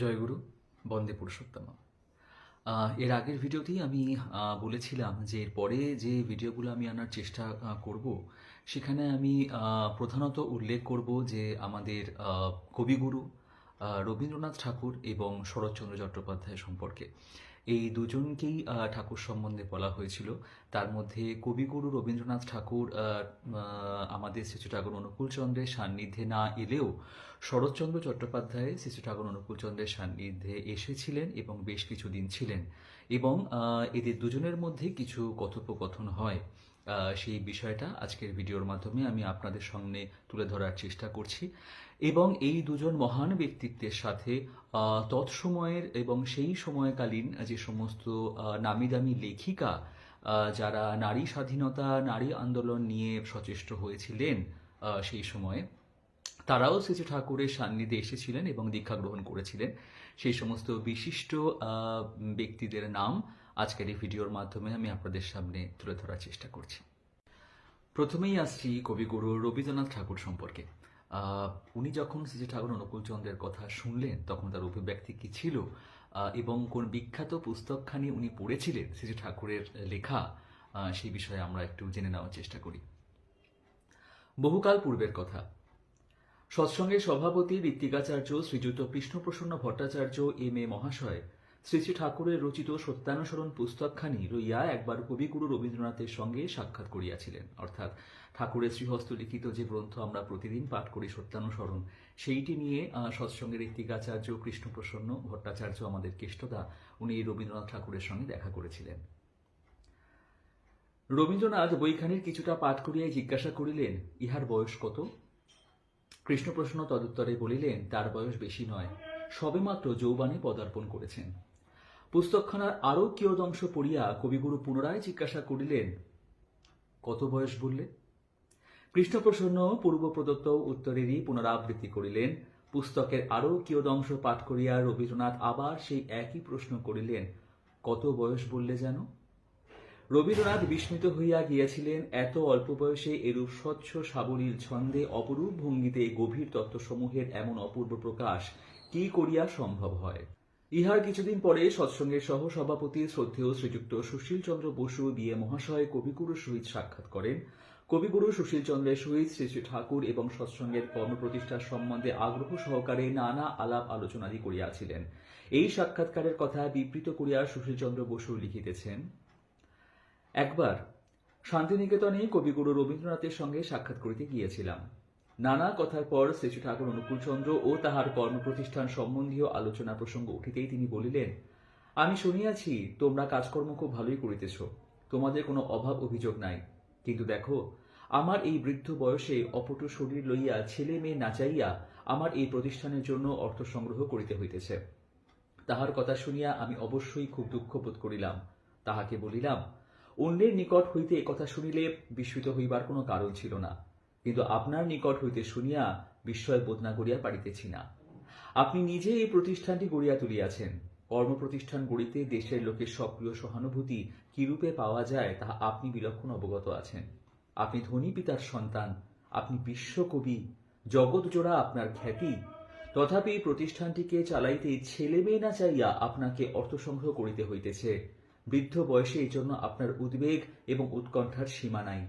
জয়গুরু, বন্দে পুরুষোত্তম। এর আগের ভিডিওতেই আমি বলেছিলাম যে এরপরে যে ভিডিওগুলো আমি আনার চেষ্টা করব, সেখানে আমি প্রধানত উল্লেখ করব যে আমাদের কবিগুরু রবীন্দ্রনাথ ঠাকুর এবং শরৎচন্দ্র চট্টোপাধ্যায় সম্পর্কে। এই দুজনকেই ঠাকুর সম্বন্ধে বলা হয়েছিল। তার মধ্যে কবিগুরু রবীন্দ্রনাথ ঠাকুর আমাদের শ্রী ঠাকুর অনুকূলচন্দ্রের সান্নিধ্যে না এলেও শরৎচন্দ্র চট্টোপাধ্যায় শ্রী ঠাকুর অনুকূলচন্দ্রের সান্নিধ্যে এসেছিলেন এবং বেশ কিছুদিন ছিলেন এবং এদের দুজনের মধ্যে কিছু কথোপকথন হয়। সেই বিষয়টা আজকের ভিডিওর মাধ্যমে আমি আপনাদের সামনে তুলে ধরার চেষ্টা করছি। এবং এই দুজন মহান ব্যক্তিত্বের সাথে তৎসময়ের এবং সেই সময়কালীন যে সমস্ত নামি দামি লেখিকা যারা নারী স্বাধীনতা, নারী আন্দোলন নিয়ে সচেষ্ট হয়েছিলেন সেই সময়ে, তারাও শ্রী ঠাকুরের সান্নিধ্যে এসেছিলেন এবং দীক্ষা গ্রহণ করেছিলেন, সেই সমস্ত বিশিষ্ট ব্যক্তিদের নাম আজকের এই ভিডিওর মাধ্যমে আমি আপনাদের সামনে তুলে ধরার চেষ্টা করছি। প্রথমেই আসছি কবিগুরু রবীন্দ্রনাথ ঠাকুর সম্পর্কে। উনি যখন শ্রী ঠাকুর অনুকূলচন্দ্রের কথা শুনলেন, তখন তার অভিব্যক্তি কি ছিল? এবং কোন বিখ্যাত পুস্তকখানি উনি পড়েছিলেন শ্রী ঠাকুরের লেখা সেই বিষয়ে আমরা একটু জেনে নেওয়ার চেষ্টা করি। বহুকাল পূর্বের কথা। সৎসঙ্গের সভাপতি ঋত্বিকাচার্য শ্রীযুক্ত কৃষ্ণপ্রসন্ন ভট্টাচার্য এম এ মহাশয় শ্রী শ্রী ঠাকুরের রচিত সত্যানুসরণ পুস্তকখানি লইয়া একবার কবিগুরু রবীন্দ্রনাথের সঙ্গে সাক্ষাৎ করিয়াছিলেন। অর্থাৎ ঠাকুরের শ্রীহস্ত লিখিত যে গ্রন্থ আমরা প্রতিদিন পাঠ করি সত্যানুসরণ, সেইটি নিয়ে সৎসঙ্গের ঋত্বিকাচার্য কৃষ্ণপ্রসন্ন ভট্টাচার্য আমাদের কেষ্টদা, উনি রবীন্দ্রনাথ ঠাকুরের সঙ্গে দেখা করেছিলেন। রবীন্দ্রনাথ বইখানির কিছুটা পাঠ করিয়াই জিজ্ঞাসা করিলেন, ইহার বয়স কত? কৃষ্ণপ্রশ্ন তদুত্তরে বলিলেন, তার বয়স বেশি নয়। সবেমাত্র যৌবানে পদার্পণ করেছেন। পুস্তকখানার আরও কিয়দংশ পড়িয়া কবিগুরু পুনরায় জিজ্ঞাসা করিলেন, কত বয়স বললে? কৃষ্ণপ্রসন্ন পূর্ব প্রদত্ত উত্তরেরই পুনরাবৃত্তি করিলেন। পুস্তকের আরও কিয়দংশ পাঠ করিয়া রবীন্দ্রনাথ আবার সেই একই প্রশ্ন করিলেন, কত বয়স বললে যেন? রবীন্দ্রনাথ বিস্মিত হইয়া গিয়াছিলেন, এত অল্প বয়সে এরূপ স্বচ্ছ সাবলীল ছন্দে অপরূপ ভঙ্গিতে গভীর তত্ত্বসমূহের এমন অপূর্ব প্রকাশ কি করিয়া সম্ভব হয়? ইহার কিছুদিন পরে সৎসঙ্গের সহ সভাপতি শ্রদ্ধেয় শ্রীযুক্ত সুশীল চন্দ্র বসু বিয়ে মহাশয় কবিগুরুর সহিত সাক্ষাৎ করেন। কবিগুরু সুশীল চন্দ্রের সহিত শ্রী শ্রী ঠাকুর এবং সৎসঙ্গের কর্মপ্রতিষ্ঠার সম্বন্ধে আগ্রহ সহকারে নানা আলাপ আলোচনাদি করিয়াছিলেন। এই সাক্ষাৎকারের কথা বিবৃত করিয়া সুশীল চন্দ্র বসু লিখিতেছেন, একবার শান্তিনিকেতনে কবিগুরু রবীন্দ্রনাথের সঙ্গে সাক্ষাৎ করিতে গিয়েছিলাম। নানা কথার পর শ্রী শ্রী ঠাকুর অনুকূলচন্দ্র ও তাহার কর্মপ্রতিষ্ঠান সম্বন্ধীয় আলোচনা প্রসঙ্গ উঠিতেই তিনি বলিলেন, আমি শুনিয়াছি তোমরা কাজকর্ম খুব ভালোই করিতেছ। তোমাদের কোনো অভাব অভিযোগ নাই। কিন্তু দেখো, আমার এই বৃদ্ধ বয়সে অপটু শরীর লইয়া ছেলে মেয়ে নাচাইয়া আমার এই প্রতিষ্ঠানের জন্য অর্থ সংগ্রহ করিতে হইতেছে। তাহার কথা শুনিয়া আমি অবশ্যই খুব দুঃখ বোধ করিলাম। তাহাকে বলিলাম, অন্যের নিকট হইতে কথা শুনিলে বিস্মিত হইবার কোনো কারণ ছিল না। কিন্তু আপনার নিকট হইতে শুনিয়া বিস্ময় বোধ না করিয়া পারিতেছি না। আপনি নিজে এই প্রতিষ্ঠানটি গড়িয়া তুলিয়াছেন। কর্মপ্রতিষ্ঠান গড়িতে দেশের লোকের সক্রিয় সহানুভূতি কিরূপে পাওয়া যায় তাহা আপনি বিলক্ষণ অবগত আছেন। আপনি ধনী পিতার সন্তান, আপনি বিশ্বকবি জগৎ জোড়া আপনার খ্যাতি। তথাপি এই প্রতিষ্ঠানটিকে চালাইতে ছেলে মেয়ে না চাইয়া আপনাকে অর্থ সংগ্রহ করিতে হইতেছে। বৃদ্ধ বয়সে এই জন্য আপনার উদ্বেগ এবং উৎকণ্ঠার সীমা নাই।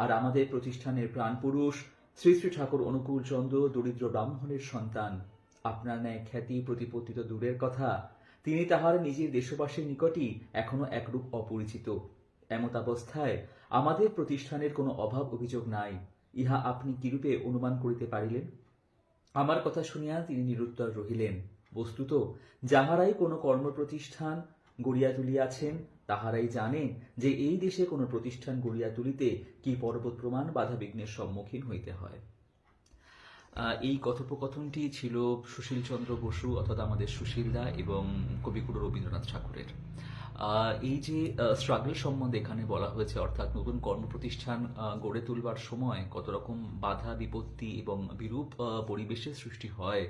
আর আমাদের প্রতিষ্ঠানের প্রাণপুরুষ শ্রী শ্রী ঠাকুর অনুকূল চন্দ্র দরিদ্র ব্রাহ্মণের সন্তান। আপনার ন্যায় খ্যাতি, প্রতিপত্তি তো দূরের কথা। তিনি তাহার নিজের দেশবাসীর নিকটই এখনও একরূপ অপরিচিত। এমত অবস্থায় আমাদের প্রতিষ্ঠানের কোনো অভাব অভিযোগ নাই। ইহা আপনি কিরূপে অনুমান করিতে পারিলেন? আমার কথা শুনিয়া তিনি নিরুত্তর রহিলেন। বস্তুত, যাহারাই কোনো কর্মপ্রতিষ্ঠান গড়িয়া তুলিয়াছেন তাহারাই জানেন যে এই দেশে কোনো প্রতিষ্ঠান গড়িয়া তুলিতে কি পর্বত প্রমাণ বাধা বিঘ্নের সম্মুখীন হইতে হয়। এই কথোপকথনটি ছিল সুশীল চন্দ্র বসু অর্থাৎ আমাদের সুশীলদা এবং কবিগুরু রবীন্দ্রনাথ ঠাকুরের। এই যে স্ট্রাগল সম্বন্ধে এখানে বলা হয়েছে, অর্থাৎ নতুন কর্মপ্রতিষ্ঠান গড়ে তুলবার সময় কত রকম বাধা, বিপত্তি এবং বিরূপ পরিবেশের সৃষ্টি হয়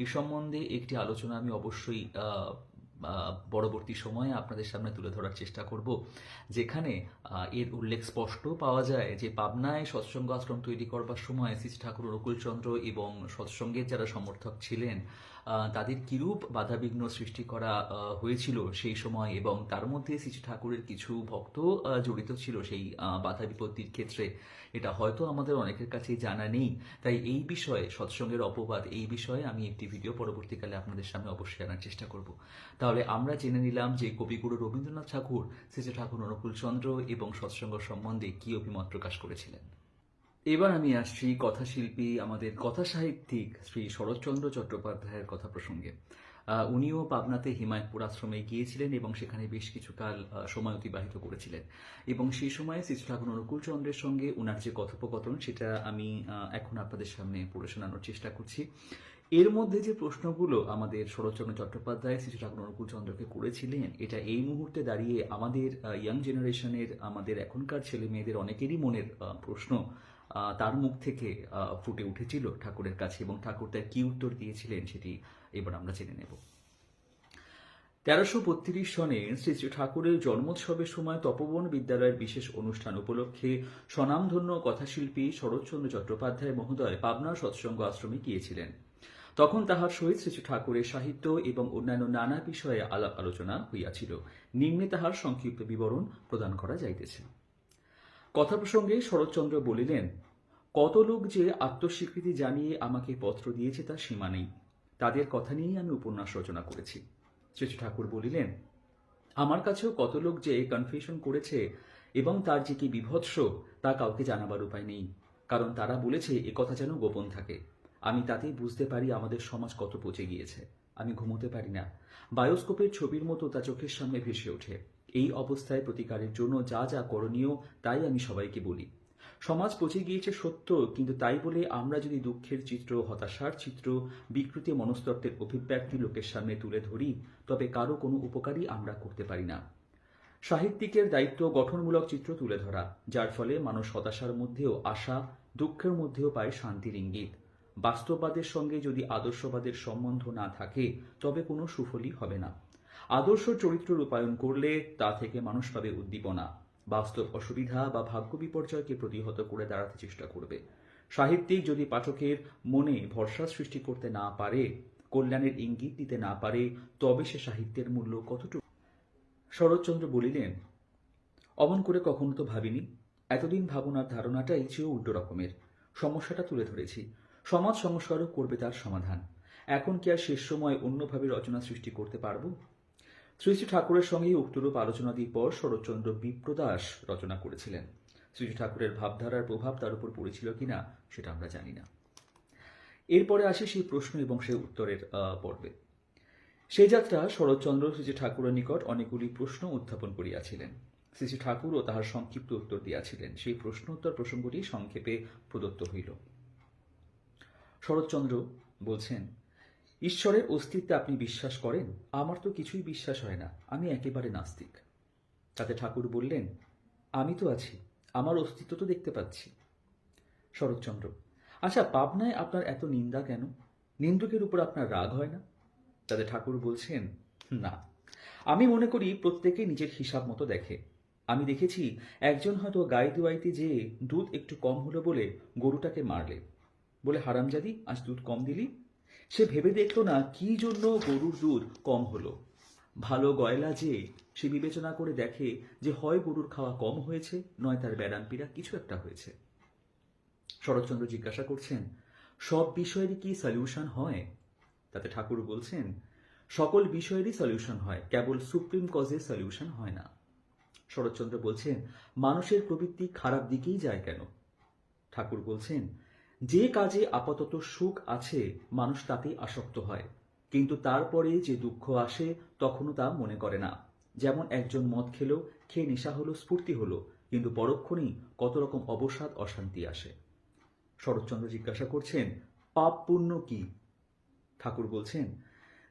এই সম্বন্ধে একটি আলোচনা আমি অবশ্যই পরবর্তী সময়ে আপনাদের সামনে তুলে ধরার চেষ্টা করব, যেখানে এর উল্লেখ স্পষ্ট পাওয়া যায় যে পাবনায় সৎসঙ্গ আশ্রম তৈরি করবার সময় শ্রী ঠাকুর অনুকূলচন্দ্র এবং সৎসঙ্গের যারা সমর্থক ছিলেন তাদের কিরূপ বাধাবিঘ্ন সৃষ্টি করা হয়েছিল সেই সময় এবং তার মধ্যে শ্রী ঠাকুরের কিছু ভক্ত জড়িত ছিল সেই বাধা বিপত্তির ক্ষেত্রে। এটা হয়তো আমাদের অনেকের কাছে জানা নেই। তাই এই বিষয়ে, সৎসঙ্গের অপবাদ, এই বিষয়ে আমি একটি ভিডিও পরবর্তীকালে আপনাদের সামনে অবশ্যই আনার চেষ্টা করব। তাহলে আমরা জেনে নিলাম যে কবিগুরু রবীন্দ্রনাথ ঠাকুর, শ্রী ঠাকুর অনুকূল চন্দ্র এবং সৎসঙ্গ সম্বন্ধে কি অভিমত প্রকাশ করেছিলেন। এবার আমি আসছি কথাশিল্পী, আমাদের কথা সাহিত্যিক শ্রী শরৎচন্দ্র চট্টোপাধ্যায়ের কথা প্রসঙ্গে। উনিও পাবনাতে হিমায়তপুর আশ্রমে গিয়েছিলেন এবং সেখানে বেশ কিছুকাল সময় অতিবাহিত করেছিলেন। এবং সেই সময়ে শ্রী ঠাকুর অনুকূল চন্দ্রের সঙ্গে ওনার যে কথোপকথন, সেটা আমি এখন আপনাদের সামনে পড়ে শোনানোর চেষ্টা করছি। এর মধ্যে যে প্রশ্নগুলো আমাদের শরৎচন্দ্র চট্টোপাধ্যায় শ্রী ঠাকুর অনুকূল চন্দ্রকে করেছিলেন, এটা এই মুহূর্তে দাঁড়িয়ে আমাদের ইয়াং জেনারেশনের আমাদের এখনকার ছেলে মেয়েদের অনেকেরই মনের প্রশ্ন তার মুখ থেকে ফুটে উঠেছিল ঠাকুরের কাছে এবং ঠাকুর তার কি উত্তর দিয়েছিলেন সেটি এবার আমরা জেনে নেব। তেরোশো বত্রিশ সনে শ্রী শ্রী ঠাকুরের জন্মোৎসবের সময় তপবন বিদ্যালয়ের বিশেষ অনুষ্ঠান উপলক্ষে স্বনামধন্য কথাশিল্পী শরৎচন্দ্র চট্টোপাধ্যায় মহোদয় পাবনা সৎসঙ্গ আশ্রমে গিয়েছিলেন। তখন তাহার সহিত শ্রী ঠাকুরের সাহিত্য এবং অন্যান্য নানা বিষয়ে আলাপ আলোচনা হইয়াছিল। নিম্নে তাহার সংক্ষিপ্ত বিবরণ প্রদান করা যাইতেছে। কথা প্রসঙ্গে শরৎচন্দ্র বলিলেন, কত লোক যে আত্মস্বীকৃতি জানিয়ে আমাকে পত্র দিয়েছে তার সীমা নেই। তাদের কথা নিয়েই আমি উপন্যাস রচনা করেছি। শ্রী ঠাকুর বলিলেন, আমার কাছেও কত লোক যে কনফিউশন করেছে এবং তার যে কি বিভৎস, তা কাউকে জানাবার উপায় নেই। কারণ তারা বলেছে, এ কথা যেন গোপন থাকে। আমি তাতেই বুঝতে পারি আমাদের সমাজ কত পচে গিয়েছে। আমি ঘুমোতে পারি না। বায়োস্কোপের ছবির মতো তা চোখের সামনে ভেসে ওঠে। এই অবস্থায় প্রতিকারের জন্য যা যা করণীয় তাই আমি সবাইকে বলি। সমাজ পচে গিয়েছে সত্য, কিন্তু তাই বলে আমরা যদি দুঃখের চিত্র, হতাশার চিত্র, বিকৃতি মনস্তত্ত্বের অভিব্যক্তি লোকের সামনে তুলে ধরি, তবে কারও কোনো উপকারই আমরা করতে পারি না। সাহিত্যিকের দায়িত্ব গঠনমূলক চিত্র তুলে ধরা, যার ফলে মানুষ হতাশার মধ্যেও আশা, দুঃখের মধ্যেও পায় শান্তির ইঙ্গিত। বাস্তববাদের সঙ্গে যদি আদর্শবাদের সম্বন্ধ না থাকে, তবে কোনো সুফলই হবে না। আদর্শ চরিত্র রূপায়ণ করলে তা থেকে মানুষ পাবে উদ্দীপনা, বাস্তব অসুবিধা বা ভাগ্য বিপর্যয়কে প্রতিহত করে দাঁড়াতে চেষ্টা করবে। সাহিত্যিক যদি পাঠকের মনে ভরসা সৃষ্টি করতে না পারে, কল্যাণের ইঙ্গিত দিতে না পারে, তবে সে সাহিত্যের মূল্য কতটুকু? শরৎচন্দ্র বলিলেন, অমন করে কখনো তো ভাবিনি। এতদিন ভাবনার ধারণাটাই চেয়েও উল্টো রকমের। সমস্যাটা তুলে ধরেছি। সমাজ সংস্কারও করবে তার সমাধান। এখন কি আর শেষ সময় অন্যভাবে রচনা সৃষ্টি করতে পারব? শ্রী শ্রী ঠাকুরের সঙ্গে উক্তরূপ আলোচনাদির পর শরৎচন্দ্র বিপ্রদাস রচনা করেছিলেন। শ্রী শ্রী ঠাকুরের ভাবধারার প্রভাব তার উপর পড়েছিল কিনা সেটা আমরা জানি না। এরপরে আসে সেই প্রশ্ন এবং সেই উত্তরের পর্বে। সেই যাত্রা শরৎচন্দ্র শ্রী ঠাকুরের নিকট অনেকগুলি প্রশ্ন উত্থাপন করিয়াছিলেন। শ্রী শ্রী ও তাহার সংক্ষিপ্ত উত্তর দিয়াছিলেন। সেই প্রশ্ন উত্তর প্রসঙ্গটি সংক্ষেপে প্রদত্ত হইল। শরৎচন্দ্র বলছেন ঈশ্বরের অস্তিত্বে আপনি বিশ্বাস করেন? আমার তো কিছুই বিশ্বাস হয় না। আমি একেবারে নাস্তিক। তাতে ঠাকুর বললেন, আমি তো আছি, আমার অস্তিত্ব তো দেখতে পাচ্ছি। শরৎচন্দ্র আচ্ছা পাবনায় আপনার এত নিন্দা কেন? নিন্দুকের উপর আপনার রাগ হয় না? তাতে ঠাকুর বলছেন, না। আমি মনে করি প্রত্যেকে নিজের হিসাব মতো দেখে। আমি দেখেছি একজন হয়তো গাই দুয়াইতে যেয়ে দুধ একটু কম হলো বলে গরুটাকে মারলে। বলে, হারামজাদি, আজ দুধ কম দিলি? সে ভেবে দেখল না কি জন্য গরুর দুধ কম হলো। ভালো গয়লা যে, সে বিবেচনা করে দেখে যে হয় গরুর খাওয়া কম হয়েছে, নয় তার ব্যারাম পীড়া কিছু একটা হয়েছে। শরৎচন্দ্র জিজ্ঞাসা করছেন, সব বিষয়েরই কি সলিউশন হয়? তাতে ঠাকুর বলছেন, সকল বিষয়েরই সলিউশন হয়, কেবল সুপ্রিম কজের সলিউশন হয় না। শরৎচন্দ্র বলছেন, মানুষের প্রবৃত্তি খারাপ দিকেই যায় কেন? ঠাকুর বলছেন যে কাজে আপাতত সুখ আছে, মানুষ তাতেই আসক্ত হয়। কিন্তু তারপরে যে দুঃখ আসে, তখনও তা মনে করে না। যেমন একজন মদ খেলো, খেয়ে নেশা হলো, স্ফূর্তি হলো, কিন্তু পরক্ষণেই কত রকম অবসাদ, অশান্তি আসে। শরৎচন্দ্র জিজ্ঞাসা করছেন, পাপ পুণ্য কি? ঠাকুর বলছেন,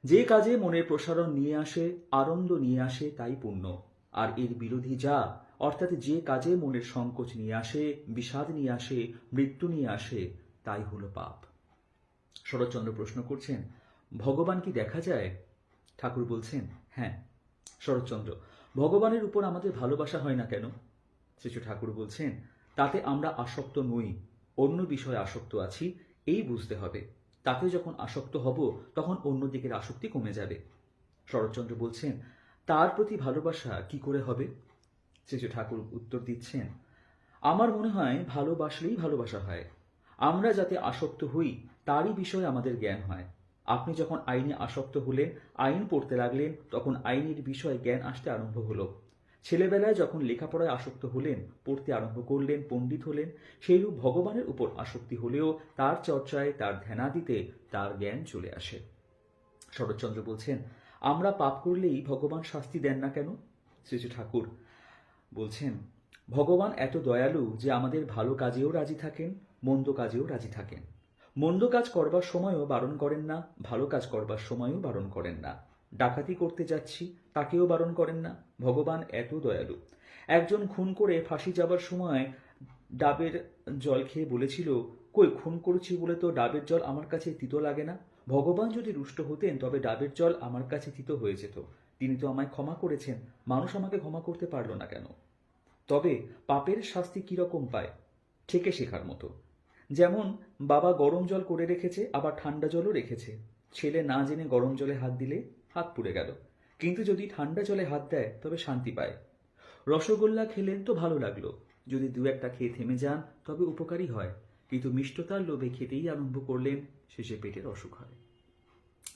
যে কাজে মনের প্রসারণ নিয়ে আসে, আনন্দ নিয়ে আসে, তাই পুণ্য। আর এর বিরোধী যা অর্থাৎ যে কাজে মনের সংকোচ নিয়ে আসে, বিষাদ নিয়ে আসে, মৃত্যু নিয়ে আসে, তাই হলো পাপ। শরৎচন্দ্র প্রশ্ন করছেন, ভগবান কি দেখা যায়? ঠাকুর বলছেন হ্যাঁ। শরৎচন্দ্র, ভগবানের উপর আমাদের ভালোবাসা হয় না কেন? শ্রীচু ঠাকুর বলছেন, তাতে আমরা আসক্ত নই, অন্য বিষয়ে আসক্ত আছি, এই বুঝতে হবে। তাতে যখন আসক্ত হব, তখন অন্যদিকের আসক্তি কমে যাবে। শরৎচন্দ্র বলছেন, তার প্রতি ভালোবাসা কি করে হবে? শ্রী ঠাকুর উত্তর দিচ্ছেন, আমার মনে হয় ভালোবাসলেই ভালোবাসা হয়। আমরা যাতে আসক্ত হই, তারই বিষয়ে আমাদের জ্ঞান হয়। আপনি যখন আইনে আসক্ত হলেন আইন পড়তে লাগলেন, তখন আইনের বিষয়ে জ্ঞান আসতে আরম্ভ হলো। ছেলেবেলায় যখন লেখাপড়ায় আসক্ত হলেন, পড়তে আরম্ভ করলেন, পণ্ডিত হলেন, সেইরূপ ভগবানের উপর আসক্তি হলেও তার চর্চায়, তার ধ্যানাদিতে তার জ্ঞান চলে আসে। শরৎচন্দ্র বলছেন, আমরা পাপ করলেই ভগবান শাস্তি দেন না কেন? শ্রী শ্রী ঠাকুর বলছেন, ভগবান এত দয়ালু যে আমাদের ভালো কাজেও রাজি থাকেন, মন্দ কাজেও রাজি থাকেন। মন্দ কাজ করবার সময়ও বারণ করেন না, ভালো কাজ করবার সময়ও বারণ করেন না। ডাকাতি করতে যাচ্ছি, তাকেও বারণ করেন না। ভগবান এত দয়ালু। একজন খুন করে ফাঁসি যাবার সময় ডাবের জল খেয়ে বলেছিল, কই, খুন করেছি বলে তো ডাবের জল আমার কাছে তিতো লাগে না। ভগবান যদি রুষ্ট হতেন, তবে ডাবের জল আমার কাছে তিতো হয়ে যেত। তিনি তো আমায় ক্ষমা করেছেন। মানুষ আমাকে ক্ষমা করতে পারল না কেন? তবে পাপের শাস্তি কীরকম পায়, ঠেকে শেখার মতো। যেমন, বাবা গরম জল করে রেখেছে, আবার ঠান্ডা জলও রেখেছে। ছেলে না জেনে গরম জলে হাত দিলে হাত পুড়ে গেল। কিন্তু যদি ঠান্ডা জলে হাত দেয়, তবে শান্তি পায়। রসগোল্লা খেলেন তো ভালো লাগল। যদি দু একটা খেয়ে থেমে যান, তবে উপকারী হয়। কিন্তু মিষ্টতার লোভে খেতেই আরম্ভ করলেন, শেষে পেটের অসুখ হয়।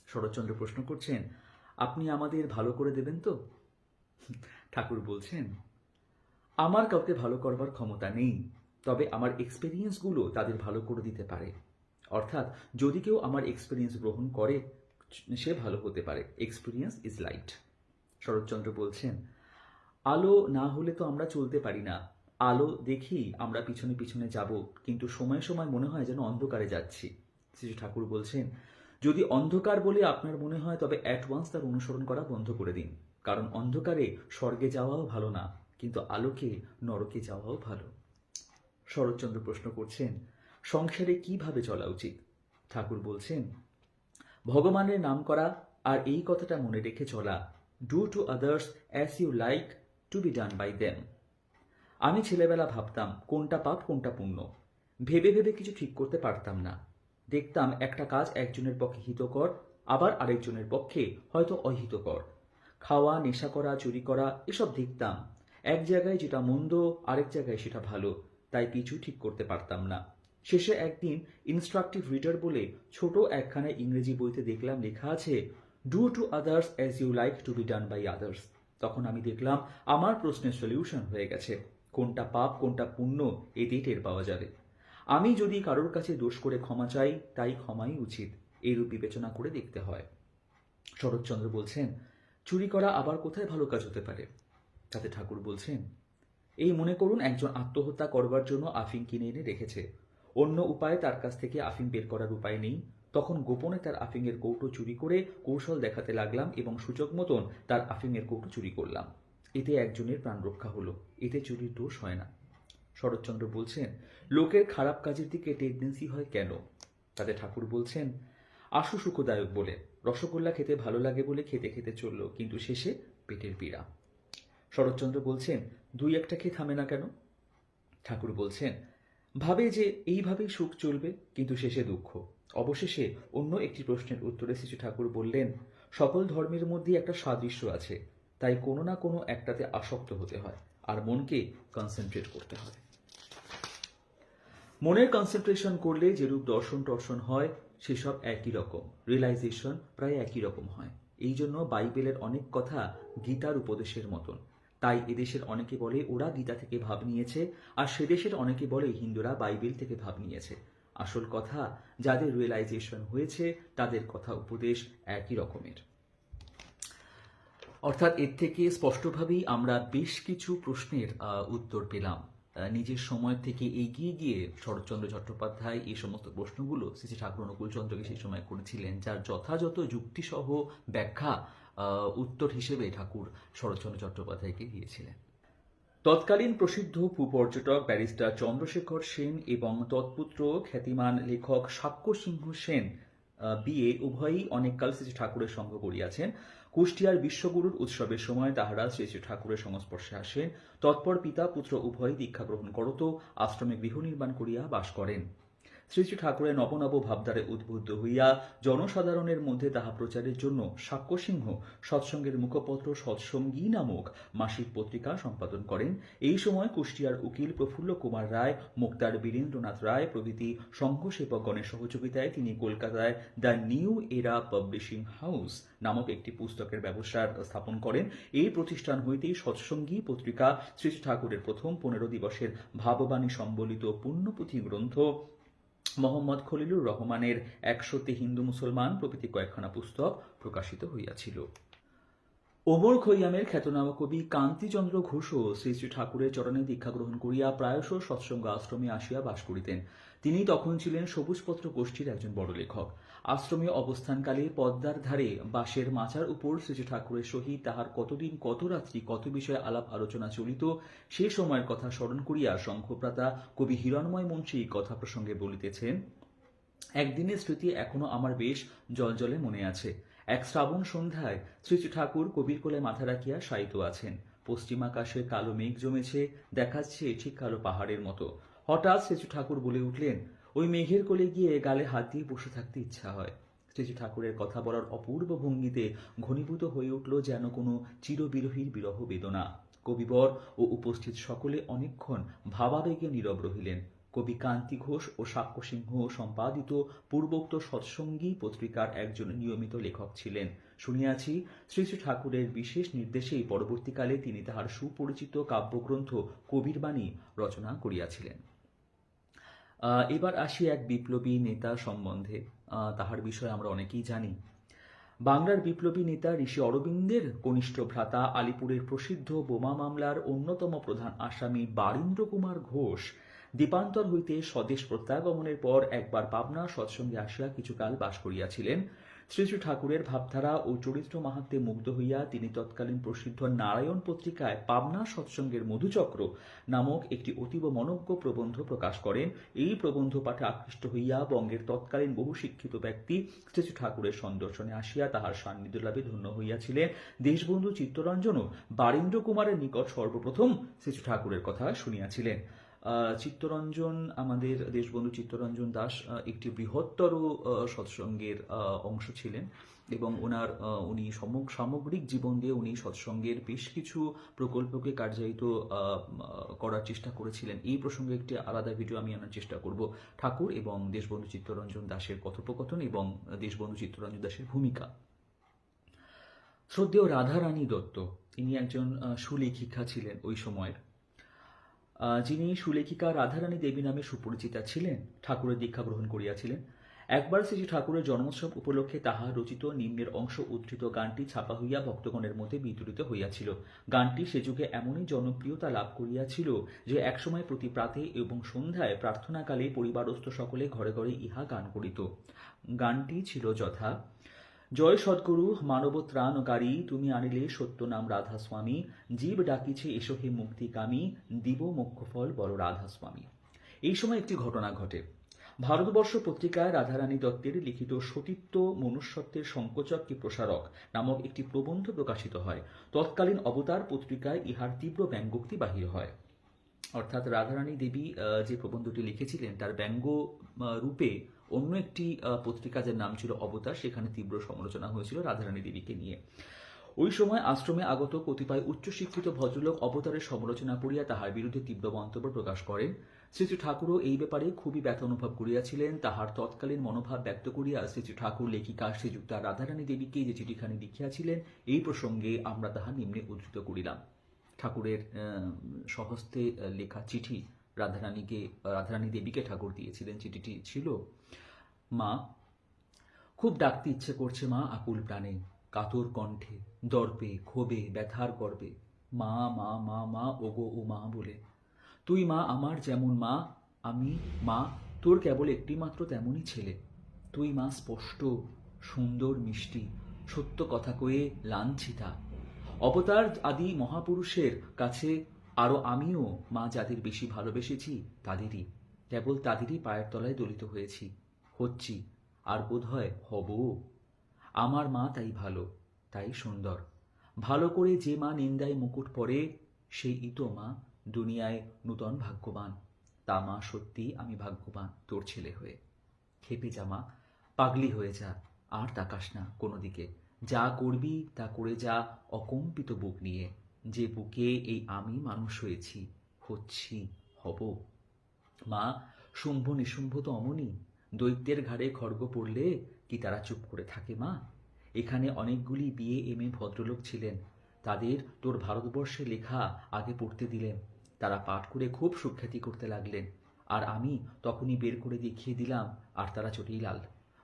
শরৎচন্দ্র প্রশ্ন করছেন, আপনি আমাদের ভালো করে দেবেন তো? ঠাকুর বলছেন আমার কাউকে ভালো করবার ক্ষমতা নেই, তবে আমার এক্সপিরিয়েন্সগুলো তাদের ভালো করে দিতে পারে। অর্থাৎ, যদি কেউ আমার এক্সপিরিয়েন্স গ্রহণ করে, সে ভালো হতে পারে। এক্সপিরিয়েন্স ইজ লাইট শরৎচন্দ্র বলছেন, আলো না হলে তো আমরা চলতে পারি না। আলো দেখি আমরা পিছনে পিছনে যাব, কিন্তু সময় সময় মনে হয় যেন অন্ধকারে যাচ্ছি। শ্রী ঠাকুর বলছেন, যদি অন্ধকার বলে আপনার মনে হয়, তবে অ্যাডভান্স তার অনুসরণ করা বন্ধ করে দিন। কারণ অন্ধকারে স্বর্গে যাওয়াও ভালো না। কিন্তু আলোকে, নরকে যাওয়াও ভালো। শরৎচন্দ্র প্রশ্ন করছেন, সংসারে কীভাবে চলা উচিত? ঠাকুর বলছেন, ভগবানের নাম করা আর এই কথাটা মনে রেখে চলা। Do to others as you like to be done by them আমি ছেলেবেলা ভাবতাম, কোনটা পাপ, কোনটা পুণ্য। ভেবে ভেবে কিছু ঠিক করতে পারতাম না। দেখতাম একটা কাজ একজনের পক্ষে হিতকর, আবার আরেকজনের পক্ষে হয়তো অহিতকর। খাওয়া, নেশা করা, চুরি করা, এসব দেখতাম। এক জায়গায় যেটা মন্দ, আরেক জায়গায় সেটা ভালো। তাই কিছু ঠিক করতে পারতাম না। শেষে একদিন ইনস্ট্রাকটিভ রিডার বলে ছোট একখানা ইংরেজি বইতে দেখলাম লেখা আছে do to others as you like to be done by others তখন আমি দেখলাম আমার প্রশ্নের সলিউশন হয়ে গেছে। কোনটা পাপ, কোনটা পুণ্য এতেই টের পাওয়া যাবে। আমি যদি কারোর কাছে দোষ করে ক্ষমা চাই, তাই ক্ষমাই উচিত। এইরূপ বিবেচনা করে দেখতে হয়। শরৎচন্দ্র বলছেন, চুরি করা আবার কোথায় ভালো কাজ হতে পারে? তাতে ঠাকুর বলছেন, এই মনে করুন, একজন আত্মহত্যা করবার জন্য আফিম কিনে এনে রেখেছে। অন্য উপায়ে তার কাছ থেকে আফিম বের করার উপায় নেই। তখন গোপনে তার আফিংয়ের কৌটো চুরি করে কৌশল দেখাতে লাগলাম এবং সূচক মতন তার আফিংয়ের কৌটো চুরি করলাম। এতে একজনের প্রাণ রক্ষা হলো। এতে চুরির দোষ হয় না। শরৎচন্দ্র বলছেন, লোকের খারাপ কাজের দিকে টেন্ডেন্সি হয় কেন? তাতে ঠাকুর বলছেন, আশু সুখদায়ক বলে। রসগোল্লা খেতে ভালো লাগে বলে খেতে খেতে চলল, কিন্তু শেষে পেটের পীড়া। শরৎচন্দ্র বলছেন, দুই একটা খেয়ে থামে না কেন? ঠাকুর বলছেন, ভাবে যে এইভাবেই সুখ চলবে, কিন্তু শেষে দুঃখ। অবশেষে অন্য একটি প্রশ্নের উত্তরে শ্রী ঠাকুর বললেন, সকল ধর্মের মধ্যে একটা সাদৃশ্য আছে, তাই কোনো না কোনো একটাতে আসক্ত হতে হয়, আর মনকে কনসেন্ট্রেট করতে হয়। মনের কনসেন্ট্রেশন করলে যেরূপ দর্শন টর্শন হয়, সেসব একই রকম রিয়েলাইজেশন প্রায় একই রকম হয়। এই জন্য বাইবেলের অনেক কথা গীতার উপদেশের মতন। তাই এদেশের অনেকে বলে ওরা গীতা থেকে ভাব নিয়েছে, আর সেদেশের অনেকে বলে হিন্দুরা বাইবেল থেকে ভাব নিয়েছে। আসল কথা, যাদের রিয়েলাইজেশন হয়েছে, তাদের কথা উপদেশ একই রকমের। অর্থাৎ এর থেকে স্পষ্টভাবেই আমরা বেশ কিছু প্রশ্নের উত্তর পেলাম। নিজের সময় থেকে এগিয়ে গিয়ে শরৎচন্দ্র চট্টোপাধ্যায় এই সমস্ত প্রশ্নগুলো শ্রী ঠাকুর অনুকূল চন্দ্রকে সেই সময় করেছিলেন, যার যথাযথ যুক্তিসহ ব্যাখ্যা উত্তর হিসেবে ঠাকুর শরৎচন্দ্র চট্টোপাধ্যায়কে দিয়েছিলেন। তৎকালীন প্রসিদ্ধ ভূপর্যটক ব্যারিস্টার চন্দ্রশেখর সেন এবং তৎপুত্র খ্যাতিমান লেখক সাক্ষ্য সিংহ সেন বিয়ে উভয়ই অনেককাল শ্রী ঠাকুরের সঙ্গ করিয়াছেন। কুষ্টিয়ার বিশ্বগুরুর উৎসবের সময় তাহারা শ্রী শ্রী ঠাকুরের সংস্পর্শে আসেন। তৎপর পিতা পুত্র উভয়ই দীক্ষা গ্রহণ করত, আশ্রমে গৃহ নির্মাণ করিয়া বাস করেন। শ্রী ঠাকুরের নবনব ভাবধারে উদ্বুদ্ধ হইয়া জনসাধারণের মধ্যে তাহা প্রচারের জন্য সাক্ষ্যসিংহ সৎসঙ্গের মুখপত্র, সৎসঙ্গী নামক মাসিক পত্রিকা সম্পাদন করেন। এই সময় কুষ্টিয়ার উকিল প্রফুল্ল কুমার রায়, মুক্তার বীরেন্দ্রনাথ রায় প্রভৃতি সংঘ সেবকগণের সহযোগিতায় তিনি কলকাতায় the New Era Publishing House নামক একটি পুস্তকের ব্যবসার স্থাপন করেন। এই প্রতিষ্ঠান হইতেই সৎসঙ্গী পত্রিকা শ্রী ঠাকুরের প্রথম পনেরো দিবসের ভাববাণী সম্বলিত পুণ্যপুঁথি গ্রন্থ মোহাম্মদ খলিলুর রহমানের একশোতে হিন্দু মুসলমান প্রভৃতি কয়েকখানা পুস্তক প্রকাশিত হইয়াছিল। ওমর খৈয়ামের খ্যাতনামা কবি কান্তিচন্দ্র ঘোষও শ্রী শ্রী ঠাকুরের চরণে দীক্ষা গ্রহণ করিয়া প্রায়শ সৎসঙ্গ আশ্রমে আসিয়া বাস করিতেন। তিনি তখন ছিলেন সবুজপত্র গোষ্ঠীর একজন বড় লেখক। আশ্রমে অবস্থানকালে পদ্মার ধারে বাঁশের মাচার উপর শ্রী শ্রী ঠাকুরের সহিত তাহার কতদিন, কত রাত্রি, কত বিষয়ে আলাপ আলোচনা চলিত, সে সময়ের কথা স্মরণ করিয়া শঙ্খপ্রাতা কবি হিরণময় মুন্সী কথা প্রসঙ্গে বলিতেছেন, একদিনের স্মৃতি এখনও আমার বেশ জলজলে মনে আছে। এক শ্রাবণ সন্ধ্যায় শ্রী শ্রী ঠাকুর কবির কোলে মাথা রাখিয়া শায়িত আছেন। পশ্চিমাকাশে কালো মেঘ জমেছে, দেখাচ্ছে ঠিক কালো পাহাড়ের মতো। হঠাৎ শ্রী শ্রী ঠাকুর বলে উঠলেন ওই মেঘের কোলে গিয়ে গালে হাত দিয়ে বসে থাকতে ইচ্ছা হয়। শ্রী শ্রী ঠাকুরের কথা বলার অপূর্ব ভঙ্গিতে ঘনীভূত হয়ে উঠল যেন কোনো চিরবিরহীর বিরহ বেদনা। কবিবর ও উপস্থিত সকলে অনেকক্ষণ ভাবাবেগে নীরব রহিলেন। কবি কান্তি ঘোষ ও সাক্ষ্য সিংহ সম্পাদিত পূর্বোক্ত সৎসঙ্গী পত্রিকার একজন নিয়মিত লেখক ছিলেন। শুনিয়াছি শ্রী শ্রী ঠাকুরের বিশেষ নির্দেশেই পরবর্তীকালে তিনি তাহার সুপরিচিত কাব্যগ্রন্থ কবির বাণী রচনা করিয়াছিলেন। এবার আসি এক বিপ্লবী নেতা সম্বন্ধে। তাহার বিষয়ে আমরা অনেকেই জানি। বাংলার বিপ্লবী নেতা ঋষি অরবিন্দের কনিষ্ঠ ভ্রাতা আলিপুরের প্রসিদ্ধ বোমা মামলার অন্যতম প্রধান আসামি বারীন্দ্র কুমার ঘোষ দ্বীপান্তর হইতে স্বদেশ প্রত্যাগমনের পর একবার পাবনা সৎসঙ্গে আসিয়া কিছুকাল বাস করিয়াছিলেন। শ্রী শ্রী ঠাকুরের ভাবধারা ও চরিত্র মাহাত্মে মুগ্ধ হইয়া তিনি তৎকালীন প্রসিদ্ধ নারায়ণ পত্রিকায় পাবনা সৎসঙ্গের মধুচক্র নামক একটি অতীব মনজ্ঞ প্রবন্ধ প্রকাশ করেন। এই প্রবন্ধ পাঠে আকৃষ্ট হইয়া বঙ্গের তৎকালীন বহু শিক্ষিত ব্যক্তি শ্রী শ্রী ঠাকুরের সন্দর্শনে আসিয়া তাহার সান্নিধ্য লাভে ধন্য হইয়াছিলেন। দেশবন্ধু চিত্তরঞ্জনও বারীন্দ্র কুমারের নিকট সর্বপ্রথম শ্রী ঠাকুরের কথা শুনিয়াছিলেন। চিত্তরঞ্জন, আমাদের দেশবন্ধু চিত্তরঞ্জন দাস একটি বৃহত্তর সৎসঙ্গের অংশ ছিলেন এবং ওনার উনি সমগ- সামগ্রিক জীবন দিয়ে উনি সৎসঙ্গের বেশ কিছু প্রকল্পকে কার্যায়িত করার চেষ্টা করেছিলেন। এই প্রসঙ্গে একটি আলাদা ভিডিও আমি আনার চেষ্টা করব। ঠাকুর এবং দেশবন্ধু চিত্তরঞ্জন দাসের কথোপকথন এবং দেশবন্ধু চিত্তরঞ্জন দাসের ভূমিকা। শ্রদ্ধেয় রাধারানী দত্ত, ইনি একজন সুলেখিকা ছিলেন ওই সময়ের। যিনি সুলেখিকা রাধারানী দেবী নামে সুপরিচিতা ছিলেন, ঠাকুরের দীক্ষা গ্রহণ করিয়াছিলেন। একবার শ্রী ঠাকুরের জন্মোৎসব উপলক্ষে তাহার রচিত নিম্নের অংশ উদ্ধৃত গানটি ছাপা হইয়া ভক্তগণের মধ্যে বিতরিত হইয়াছিল। গানটি সে যুগে এমনই জনপ্রিয়তা লাভ করিয়াছিল যে একসময় প্রতি প্রাতে এবং সন্ধ্যায় প্রার্থনাকালে পরিবারস্থ সকলে ঘরে ঘরে ইহা গান করিত। গানটি ছিল যথা জয় সদ্গুরু মানব ত্রাণকারী তুমি আনিলে সত্য নাম রাধা স্বামী জীব ডাকিছে এসো হে মুক্তিকামী, দিব মোক্ষফল বড় রাধা স্বামী এই সময় একটি ঘটনা ঘটে। ভারতবর্ষ পত্রিকায় রাধারানী দত্তের লিখিত সতীত্ব মনুষ্যত্বের সংকোচক কি প্রসারক নামক একটি প্রবন্ধ প্রকাশিত হয়। তৎকালীন অবতার পত্রিকায় ইহার তীব্র ব্যঙ্গোক্তি বাহির হয়। অর্থাৎ রাধারানী দেবী যে প্রবন্ধটি লিখেছিলেন, তার ব্যঙ্গ রূপে অন্য একটি পত্রিকা যার নাম ছিল অবতার, সেখানে তীব্র সমালোচনা হয়েছিল রাধারানী দেবীকে নিয়ে। ওই সময় আশ্রমে আগত কতিপয় উচ্চশিক্ষিত ভদ্রলোক অবতারের সমালোচনা করিয়া তাহার বিরুদ্ধে তীব্র মন্তব্য প্রকাশ করেন। শ্রী শ্রী ঠাকুরও এই ব্যাপারে খুবই ব্যথা অনুভব করিয়াছিলেন। তাহার তৎকালীন মনোভাব ব্যক্ত করিয়া শ্রী শ্রী ঠাকুর লেখিকা শ্রীযুক্তা রাধারানী দেবীকে যে চিঠিখানি লিখিয়াছিলেন এই প্রসঙ্গে আমরা তাহা নিম্নে উদ্ধৃত করিলাম। ঠাকুরের স্বহস্তে লেখা চিঠি রাধারানীকে, রাধারানী দেবীকে ঠাকুর দিয়েছিলেন। চিঠিটি ছিল, মা, খুব ডাকতে ইচ্ছে করছে মা আকুল প্রাণে, কাতর কণ্ঠে, দর্পে, ক্ষোভে, ব্যথার গর্বে। মা মা মা মা, ওগো, ও মা বলে, তুই মা আমার যেমন মা, আমি মা, তোর কেবল একটি মাত্র তেমনই ছেলে। তুই মা স্পষ্ট, সুন্দর, মিষ্টি, সত্য কথা কয়ে লাঞ্ছিতা। অবতার আদি মহাপুরুষের কাছে আরও আমিও মা যাদের বেশি ভালোবেসেছি, তাদেরই, কেবল তাদেরই পায়ের তলায় দলিত হয়েছি, হচ্ছি, আর বোধ হয় হব। আমার মা তাই ভালো, তাই সুন্দর। ভালো করে যে মা নিন্দায় মুকুট পরে, সেই ইতো মা দুনিয়ায় নূতন ভাগ্যবান। তা মা সত্যি আমি ভাগ্যবান, তোর ছেলে হয়ে। খেপে জামা পাগলি হয়ে যা, আর তাকাস না কোনো দিকে যা করবি তা করে যা অকম্পিত বুক নিয়ে। যে বুকে এই আমি মানুষ হয়েছি, হচ্ছি, হব। মা, শুম্ভ নিশুম্ভ তো অমনি, দৈত্যের ঘাড়ে খড়গ পড়লে কি তারা চুপ করে থাকে মা? এখানে অনেকগুলি বিয়ে এম এ ভদ্রলোক ছিলেন। তাদের তোর ভারতবর্ষে লেখা আগে পড়তে দিলেন। তারা পাঠ করে খুব সুখ্যাতি করতে লাগলেন। আর আমি তখনই বের করে দেখিয়ে দিলাম, আর তারা চটেই লাল।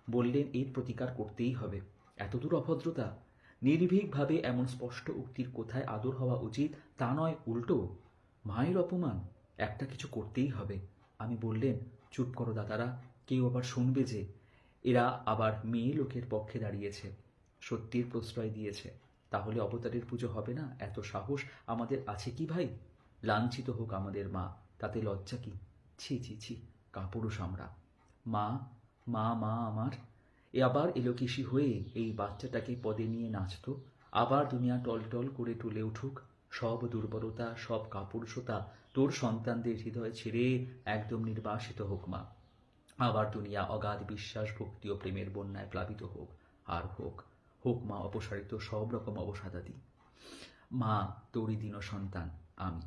বললেন, এর প্রতিকার করতেই হবে। এতদূর অভদ্রতা? নির্ভীকভাবে এমন স্পষ্ট উক্তির কোথায় আদর হওয়া উচিত তা নয়, উল্টো। মায়ের অপমান, একটা কিছু করতেই হবে। আমি বললেন, চুপ করো দাদারা, কেউ আবার শুনবে যে এরা আবার মেয়ে লোকের পক্ষে দাঁড়িয়েছে, সত্যির প্রশ্রয় দিয়েছে। তাহলে অবতারের পুজো হবে না? এত সাহস আমাদের আছে কি ভাই? লাঞ্ছিত হোক আমাদের মা, তাতে লজ্জা কি? ছি ছি ছি, কাপুরুষ আমরা। মা মা মা আমার? এ আবার এলোকেশি হয়ে এই বাচ্চাটাকে পদে নিয়ে নাচতো। আবার দুনিয়া টলটল করে তুলে উঠুক। সব দুর্বলতা, সব কাপুরুষতা তোর সন্তানদের হৃদয় ছেড়ে একদম নির্বাসিত হোক মা। আবার দুনিয়া অগাধ বিশ্বাস, ভক্তি ও প্রেমের বন্যায় প্লাবিত হোক। আর হোক হোক মা অপসারিত সব রকম অবসাদাদি। মা, তোরই দিন সন্তান, আমি।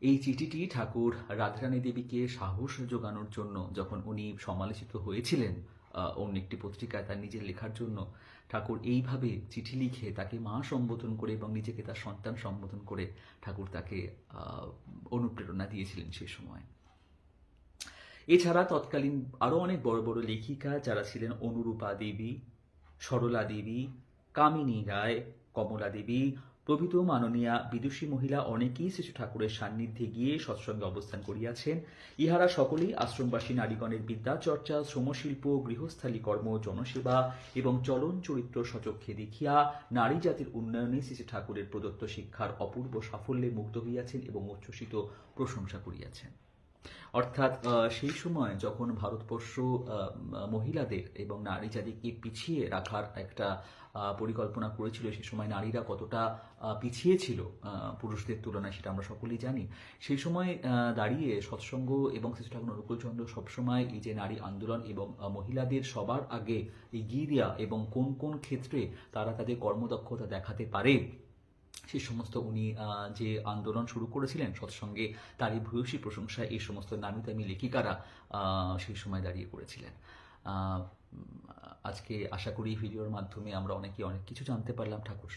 এই চিঠিটি ঠাকুর রাধারানী দেবীকে সাহস জোগানোর জন্য যখন উনি সমালোচিত হয়েছিলেন অন্য একটি পত্রিকায় তার নিজের লেখার জন্য ঠাকুর এইভাবে চিঠি লিখে তাকে মা সম্বোধন করে এবং নিজেকে তার সন্তান সম্বোধন করে ঠাকুর তাকে অনুপ্রেরণা দিয়েছিলেন সেই সময়। এছাড়া তৎকালীন আরও অনেক বড় বড় লেখিকা যারা ছিলেন অনুরূপা দেবী, সরলা দেবী, কামিনী রায়, কমলা দেবী প্রভৃত মাননীয়া বিদুষী মহিলা অনেকেই শিশু ঠাকুরের সান্নিধ্যে গিয়ে সৎসঙ্গে অবস্থান করিয়াছেন। ইহারা সকলেই আশ্রমবাসী নারীগণের বিদ্যাচর্চা শ্রমশিল্প, গৃহস্থালী কর্ম, জনসেবা এবং চলন চরিত্র সচক্ষে দেখিয়া নারী জাতির উন্নয়নে শ্রী ঠাকুরের প্রদত্ত শিক্ষার অপূর্ব সাফল্যে মুগ্ধ হইয়াছেন এবং উচ্ছ্বসিত প্রশংসা করিয়াছেন। অর্থাৎ সেই সময় যখন ভারতবর্ষ মহিলাদের এবং নারী জাতিকে পিছিয়ে রাখার একটা পরিকল্পনা করেছিল, সে সময় নারীরা কতটা পিছিয়ে ছিল পুরুষদের তুলনায় সেটা আমরা সকলেই জানি, সেই সময় দাঁড়িয়ে সৎসঙ্গ এবং শ্রী ঠাকুর অনুকূলচন্দ্র সবসময় এই যে নারী আন্দোলন এবং মহিলাদের সবার আগে এগিয়ে দেওয়া এবং কোন কোন ক্ষেত্রে তারা তাদের কর্মদক্ষতা দেখাতে পারে সেই সমস্ত উনি যে আন্দোলন শুরু করেছিলেন, সৎসঙ্গে তারই ভূয়সী প্রশংসা এই সমস্ত নামি দামি লেখিকারা সেই সময় দাঁড়িয়ে করেছিলেন আজকে আশা করি ভিডিওর মাধ্যমে আমরা অনেকে অনেক কিছু জানতে পারলাম ঠাকুর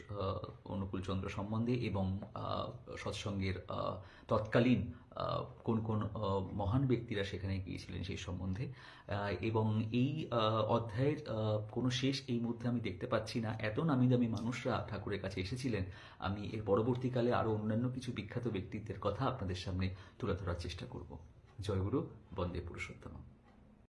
অনুকূলচন্দ্র সম্বন্ধে এবং সৎসঙ্গের তৎকালীন কোন কোন মহান ব্যক্তিরা সেখানে গিয়েছিলেন সেই সম্বন্ধে। এবং এই অধ্যায়ের কোনো শেষ এই মধ্যে আমি দেখতে পাচ্ছি না। এত নামি দামি মানুষরা ঠাকুরের কাছে এসেছিলেন। আমি এর পরবর্তীকালে আরও অন্যান্য কিছু বিখ্যাত ব্যক্তিত্বের কথা আপনাদের সামনে তুলে ধরার চেষ্টা করব। জয়গুরু, বন্দে পুরুষোত্তম।